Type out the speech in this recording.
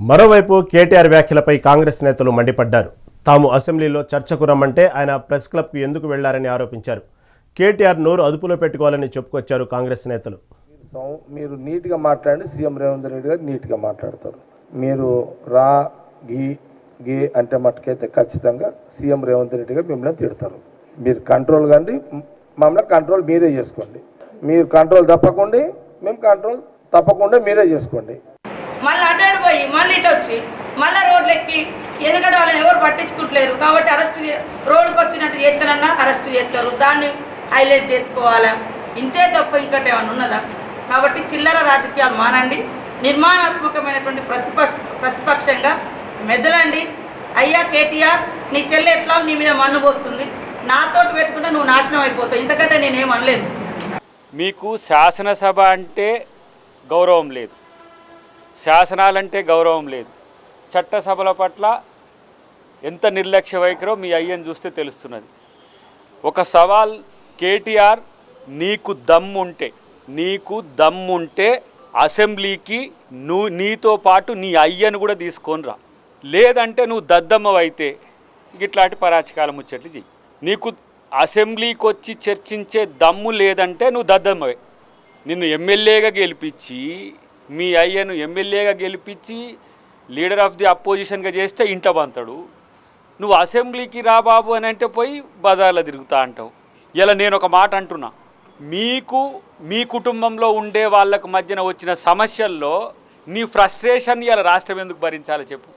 మరోవైపు కేటీఆర్ వ్యాఖ్యలపై కాంగ్రెస్ నేతలు మండిపడ్డారు. తాము అసెంబ్లీలో చర్చకు రమ్మంటే ఆయన ప్రెస్ క్లబ్కు ఎందుకు వెళ్ళారని ఆరోపించారు. కేటీఆర్ నోరు అదుపులో పెట్టుకోవాలని చెప్పుకొచ్చారు కాంగ్రెస్ నేతలు. మీరు నీట్గా మాట్లాడండి. సీఎం రేవంత్ రెడ్డి గారు నీట్గా మాట్లాడతారు. మీరు రా గీ గే అంటే మట్టుకైతే ఖచ్చితంగా సీఎం రేవంత్ రెడ్డి గారు మిమ్మల్ని తిడతారు. మీరు కంట్రోల్ కండి. మమ్మల్ని కంట్రోల్ మీరే చేసుకోండి. మీరు కంట్రోల్ తప్పకుండా. మేము కంట్రోల్ తప్పకుండా మీరే చేసుకోండి. మళ్ళీ అటాడు పోయి మళ్ళీ ఇటు వచ్చి మళ్ళీ రోడ్లు ఎక్కి ఎందుకంటే వాళ్ళని ఎవరు పట్టించుకుంటలేరు. కాబట్టి అరెస్ట్ చే- వచ్చినట్టు చేస్తానన్నా అరెస్ట్ చేస్తారు. దాన్ని హైలైట్ చేసుకోవాలా? ఇంతే తప్ప ఇంకటి ఏమైనా ఉన్నదా? కాబట్టి చిల్లర రాజకీయాలు మానండి. నిర్మాణాత్మకమైనటువంటి ప్రతిపక్ష ప్రతిపక్షంగా మెదలండి. అయ్యా కేటీఆర్ నీ చెల్లె ఎట్లా? నీ మీద మన్ను పోస్తుంది. నాతోటి పెట్టుకుంటే నువ్వు నాశనం అయిపోతావు. ఇంతకంటే నేనేం అనలేదు. మీకు శాసనసభ అంటే గౌరవం లేదు. శాసనాలంటే గౌరవం లేదు. చట్టసభల పట్ల ఎంత నిర్లక్ష్య వైఖరో మీ అయ్యని చూస్తే తెలుస్తున్నది. ఒక సవాల్ కేటీఆర్ నీకు దమ్ముంటే నీకు దమ్ముంటే అసెంబ్లీకి నువ్వు నీతో పాటు నీ అయ్యను కూడా తీసుకొని రా. లేదంటే నువ్వు దద్దమ్మవైతే ఇట్లాంటి పరాచకాల ముచ్చట్లు చెయ్యి. నీకు అసెంబ్లీకి వచ్చి చర్చించే దమ్ము లేదంటే నువ్వు దద్దమ్మవే. నిన్ను ఎమ్మెల్యేగా గెలిపించి మీ అయ్యను ఎమ్మెల్యేగా గెలిపించి లీడర్ ఆఫ్ ది అపోజిషన్గా చేస్తే ఇంట బంతాడు. నువ్వు అసెంబ్లీకి రా బాబు అని అంటే పోయి బజార్లో తిరుగుతా అంటావు. ఇలా నేను ఒక మాట అంటున్నా. మీకు మీ కుటుంబంలో ఉండే వాళ్ళకు మధ్యన వచ్చిన సమస్యల్లో నీ ఫ్రస్ట్రేషన్ ఇలా రాష్ట్రం ఎందుకు భరించాలో చెప్పు.